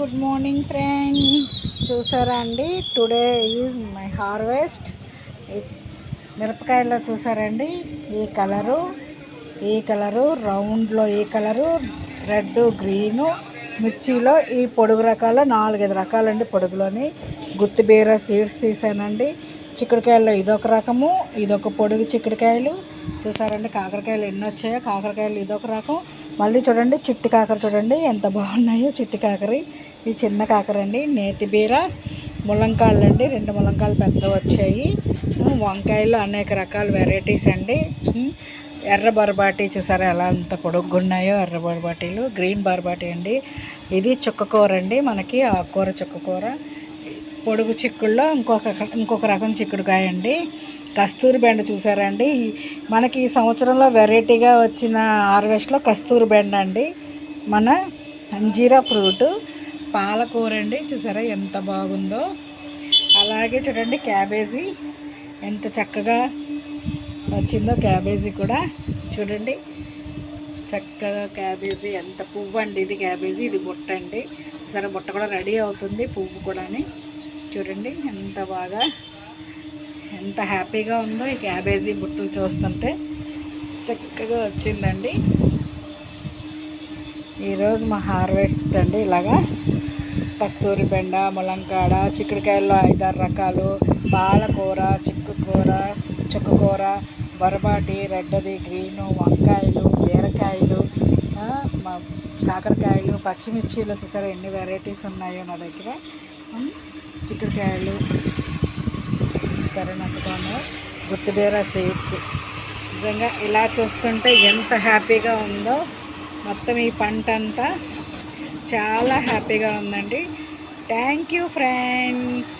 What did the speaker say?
Good morning friends. చూసారా అండి? Today is my harvest. మిరపకాయల్లో చూసారండి? ఈ కలరు ఈ కలరు రౌండ్లో ఈ కలరు రెడ్ గ్రీను మిర్చిలో ఈ పొడుగు రకాల నాలుగైదు రకాలండి పొడుగులోని. గుత్తిబీర సీడ్స్ తీసానండి. చిక్కుడుకాయల్లో ఇదొక రకము ఇదొక పొడుగు చిక్కుడుకాయలు. చూసారండి కాకరకాయలు ఎన్ని వచ్చాయో కాకరకాయలు ఇదొక రకం. మళ్ళీ చూడండి చిట్టి కాకర చూడండి ఎంత బాగున్నాయో చిట్టి కాకరి. ఈ చిన్న కాకర అండి నేతి బీర ములంకాయలు అండి రెండు ములంకాయలు పెద్ద వచ్చాయి. వంకాయలు అనేక రకాల వెరైటీస్ అండి. ఎర్ర బరబాటి చూసారా ఎలా అంత పొడుగున్నాయో ఎర్ర బరబాటీలు గ్రీన్ బరబాటి అండి. ఇది చుక్కకూర అండి మనకి ఆకుకూర చుక్కకూర పొడుగు చిక్కుల్లో ఇంకొక ఇంకొక రకం చిక్కుడుకాయ అండి కస్తూరి బెండ చూసారా అండి మనకి ఈ సంవత్సరంలో వెరైటీగా వచ్చిన హార్వెస్ట్లో కస్తూరి బెండ అండి మన అంజీరా ఫ్రూట్ పాలకూర అండి చూసారా ఎంత బాగుందో? అలాగే చూడండి క్యాబేజీ. ఎంత చక్కగా వచ్చిందో క్యాబేజీ కూడా. చూడండి. చక్కగా క్యాబేజీ ఎంత పువ్వు అండి ఇది క్యాబేజీ. ఇది బుట్ట అండి సరే బుట్ట కూడా రెడీ అవుతుంది పువ్వు కూడాని. చూడండి ఎంత బాగా ఎంత హ్యాపీగా ఉందో ఈ క్యాబేజీ బుట్టలు చూస్తుంటే. చక్కగా వచ్చిందండి. ఈరోజు మా హార్వెస్ట్ అండి ఇలాగా. కస్తూరి బెండ ములంకాడ చిక్కుడుకాయల్లో ఐదారు రకాలు పాలకూర చిక్కుకూర చుక్కకూర బొరబాటి రెడ్డది గ్రీను వంకాయ కాకరకాయలు పచ్చిమిర్చిలో చూసారా? ఎన్ని వెరైటీస్ ఉన్నాయో నా దగ్గర. చిక్కుడుకాయలు. సరే ఎంత బాగున్నాయో సీడ్స్ నిజంగా ఇలా చూస్తుంటే ఎంత హ్యాపీగా ఉందో. మొత్తం ఈ పంట అంతా చాలా హ్యాపీగా ఉందండి. Thank you friends